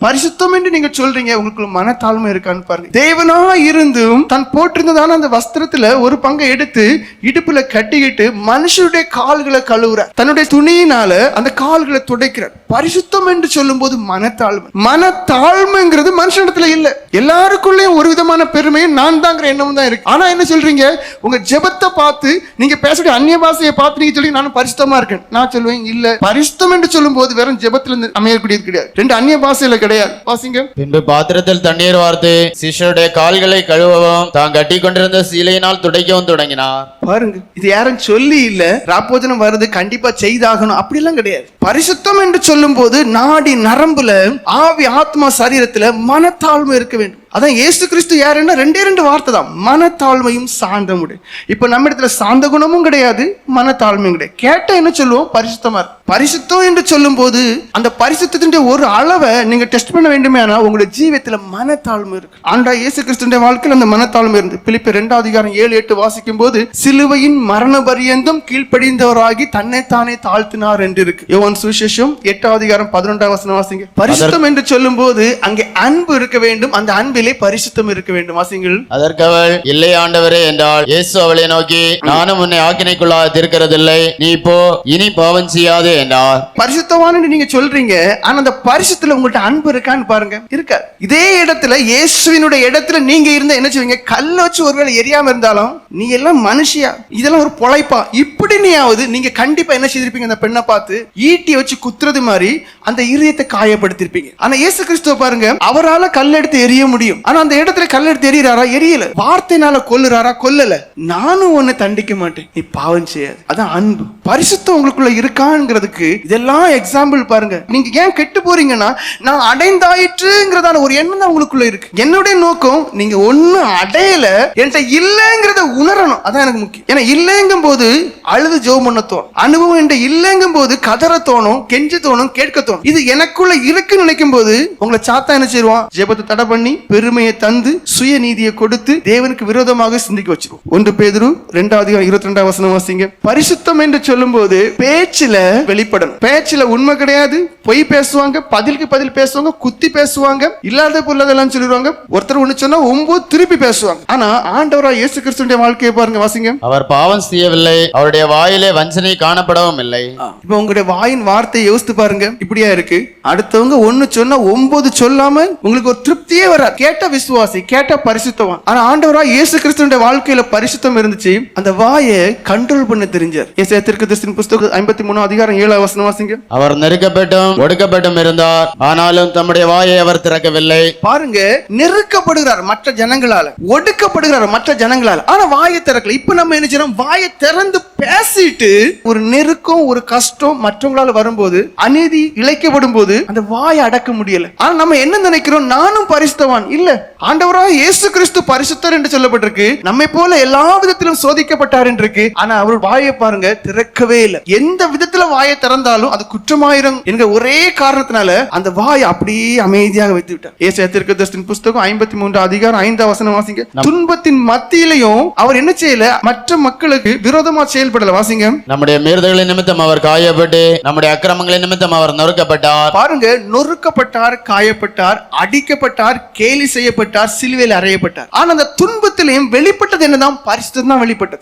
பரிசுத்தம் என்று நீங்க சொல்றீங்க உங்களுக்கு மனத்தாழ்மை இருக்கான்னு பாருங்க. தேவனா இருந்தும் தான் போட்டிருந்ததான அந்த வஸ்திரத்துல ஒரு பங்கை எடுத்து இடுப்புல கட்டிக்கிட்டு மனுஷருடைய கால்களை கழுவுறார். தன்னுடைய துணியினால அந்த கால்களை துடைக்கிறார். பரிசுத்தம் என்று சொல்லும் போது மனத்தாழ்மை மனத்தாழ்மைங்கிறது மனுஷனிடத்துல இல்ல. எல்லாருக்குள்ளயும் ஒரு விதமான பெருமையும் நான் தாங்கிற எண்ணமும் தான் இருக்கு. ஆனா என்ன சொல்றீங்க? உங்க ஜெபத்தை பார்த்து நீங்க பேசக்கூடிய அந்நிய பாசையை பார்த்து நீங்க சொல்லி நானும் பரிசுத்தமா இருக்கேன். நான் சொல்லுவேன் இல்ல. பரிசுத்தம் என்று சொல்லும்போது வெறும் ஜெபத்துல இருந்து அமையக்கூடியது கிடையாது. ரெண்டு அந்நிய பாஷையில கிடையாது. வாசிங்க. பின்பு பாத்திரத்தில் தண்ணீர் வார்த்து சிஷ்யருடைய கால்களை கழுவவும் தான் கட்டி கொண்டிருந்த சீலையினால் துடைக்கவும் தொடங்கினார். பாருங்க இது யாரும் சொல்லி இல்ல. ராப்போஜனம் வருது கண்டிப்பா செய்தாகணும். அப்படிலாம் கிடையாது. பரிசுத்தம் என்று சொல்லும்போது நாடி நரம்புல ஆவி ஆத்மா சரீரத்துல மனத்தாழ்மை இருக்க வேண்டும். அதான் இயேசு கிறிஸ்து யாருன்னா ரெண்டே ரெண்டு வார்த்தை தான். மனத்தாழ்மையும் சாந்தமுடைய. இப்ப நம்ம இடத்துல சாந்த குணமும் கிடையாது மனத்தாழ்மையும் கிடையாது. கேட்டா என்ன சொல்லுவோம்? பரிசுத்தமா இருக்கு பரிசுத்தம் என்று சொல்லும்போது அந்த பரிசுத்தத்தின் ஒரு அளவை நீங்க டெஸ்ட் பண்ண வேண்டுமே ஆனால் உங்களுடைய ஜீவியத்துல மனத்தாழ்மை இருக்கு. ஆண்டா இயேசு கிறிஸ்துடைய வாழ்க்கையில் அந்த மனத்தாழ்மை இருந்து. பிலிப்பு ரெண்டாவது அதிகாரம் ஏழு எட்டு வாசிக்கும் போது சிலுவையின் மரண பரியந்தம் கீழ்ப்படிந்தவராகி தன்னைத்தானே தாழ்த்தினார் என்று இருக்கு. யோவான் சுவிசேஷம் எட்டாவது அதிகாரம் பதினொன்றாம் வசனம் வாசிங்க. பரிசுத்தம் என்று சொல்லும்போது அங்கே அன்பு இருக்க வேண்டும். அந்த அன்பிலே பரிசுத்தம் இருக்க வேண்டும். வாசிங்கள் அதற்கு அவள் இல்லை ஆண்டவரே என்றாள். இயேசு அவளை நோக்கி நானும் உன்னை ஆக்கினைக்குள்ளாக இருக்கிறதில்லை நீ இப்போ இனி பாவம் செய்யாதே என்றார். பரிசுத்தவான்னு நீங்க சொல்றீங்க ஆனா அந்த பரிசுத்துல உங்கள்ட்ட அன்பு இருக்கான்னு பாருங்க. இருக்கா? இதே இடத்துல இயேசுவினுடைய இடத்துல நீங்க இருந்தா என்ன செய்வீங்க? கல்ல வச்சு ஒருவேளை எரியாம இருந்தாலும் நீ எல்லாம் மனுஷியா? இதெல்லாம் ஒரு பொழைப்பா? இப்படி நீயாவது நீங்க கண்டிப்பா என்ன செய்திருப்பீங்க? அந்த பெண்ணை பார்த்து ஈட்டி வச்சு குத்துறது மாதிரி அந்த இருதயத்தை காயப்படுத்திருப்பீங்க. ஆனா இயேசு கிறிஸ்துவ பாருங்க அவரால கல் எடுத்து எரிய முடியும் ஆனா அந்த இடத்துல கல் எடுத்து எரியறாரா எரியல. வார்த்தைனால கொல்லுறாரா? கொல்லல. நானும் உன்னை தண்டிக்க மாட்டேன். நீ பாவம் செய்யாது. அதான் அன்பு. பரிசுத்தம் உங்களுக்குள்ள இருக்காங்கிறதுக்கு இதெல்லாம் எக்ஸாம்பிள் பாருங்க. நீங்க ஏன் கெட்டு போறீங்கன்னா நான் அடைந்தாயிற்றுங்கிறதான ஒரு எண்ணம் தான் உங்களுக்குள்ள இருக்கு. என்னுடைய நோக்கம் நீங்க ஒன்னும் அடையல. என்கிட்ட இல்லைங்கிறத உணரணும். அதான் எனக்கு முக்கியம். ஏன்னா இல்லைங்கும் போது அழுது ஜோ பண்ண தோணும். அனுபவம் என்கிட்ட இல்லைங்கும் போது கதற தோணும் கெஞ்ச தோணும் கேட்க தோணும். இது எனக்குள்ள இருக்குன்னு நினைக்கும் போது உங்களை சாத்தா என்ன செய்வான்? ஜெபத்தை தடை பண்ணி பெருமையை தந்து சுய நீதியை கொடுத்து தேவனுக்கு விரோதமாக சிந்திக்க வச்சிருவோம். ஒன்று பேதுரு ரெண்டாவது இருபத்தி ரெண்டாம் வசனம் வாசிங்க. பரிசுத்தம் என்று சொல்லும்போது பேச்சுல வெளிப்படணும். பேச்சுல உண்மை கிடையாது. பொய் பேசுவாங்க பதிலுக்கு பதில் பேசுவாங்க குத்தி பேசுவாங்க இல்லாத பொருளாதெல்லாம் சொல்லிடுவாங்க. ஒருத்தர் ஒண்ணு சொன்னா ஒன்பது திருப்பி பேசுவாங்க. ஆனா ஆண்டவரா இயேசு கிறிஸ்துடைய வாழ்க்கையை பாருங்க வாசிங்க. அவர் பாவம் செய்யவில்லை அவருடைய வாயிலே வஞ்சனை காணப்படவும் இல்லை. இப்ப உங்களுடைய வாயின் வார்த்தையை யோசித்து பாருங்க. இப்படியா இருக்கு. அடுத்தவங்க ஒண்ணு சொன்னா ஒன்பது சொல்லாம உங்களுக்கு ஒரு திருப்தியே வராது. கேட்ட விசுவாசி கேட்ட பரிசுத்தவான். ஆனா ஆண்டவரா இயேசு கிறிஸ்துடைய வாழ்க்கையில பரிசுத்தம் இருந்துச்சு. அந்த வாயை கண்ட்ரோல் பண்ண தெரிஞ்சார். ஏசாயா தீர்க்கதரிசியின் புஸ்தகம் ஐம்பத்தி மூணு அதிகாரம் ஏழாம் வசனம் வாசிங்க. அவர் நெருக்கப்பட்டும் ஒடுக்கப்பட்டும் இருந்தார். ஆனாலும் தம்முடைய வாயை அவர் திறக்கவில்லை. பாருங்க நெருக்கப்படுகிறார் மற்ற ஜனங்களால. ஒடுக்கப்படுகிறார் மற்ற ஜனங்களால. ஆனா வாயை திறக்கல. இப்ப நம்ம என்ன செய்யறோம்? வாயை திறந்து பேசிட்டு ஒரு நெருக்கம் ஒரு கஷ்டம் மற்றவங்களால வரும்போது அநீதி இழைக்கப்படும் போது அந்த வாயை அடக்க முடியல. ஆனா நம்ம என்ன நினைக்கிறோம்? நானும் பரிசுத்தவான். இல்ல ஆண்டவராக இயேசு கிறிஸ்து பரிசுத்தர் என்று சொல்லப்பட்டிருக்கு. நம்மை போல எல்லா விதத்திலும் சோதிக்கப்பட்டார் என்று இருக்கு ஆனா அவர் வாயை பாருங்க திறக்கவே இல்லை. எந்த விதத்துல வாயை திறந்தாலும் அது குற்றமாயிரும் என்கிற ஒரே காரணத்தினால அந்த வாயை அப்படியே அமைதியாக வைத்து விட்டார். ஏசாயா தீர்க்கதரிசியின் புஸ்தகம் ஐம்பத்தி மூன்று அதிகாரம் ஐந்தாம் வசனம் வாசிங்க. துன்பத்தின் மத்தியிலையும் அவர் என்ன செய்யல? மற்ற மக்களுக்கு விரோதமா செயல்படல. வாசிங்க. நம்முடைய மீறுதல்களின் நிமித்தம் அவர் காயப்பட்டு நம்முடைய அக்கிரமங்களின் நிமித்தம் அவர் நொறுக்கப்பட்டார். பாருங்க நொறுக்கப்பட்டார் காயப்பட்டார் அடிக்கப்பட்டார் கேலி செய்யப்பட்டார் சிலுவையில் அறையப்பட்டார். ஆனா அந்த துன்பத்திலையும் வெளிப்பட்டது என்னதான்? பரிசுத்தம் தான் வெளிப்பட்டது.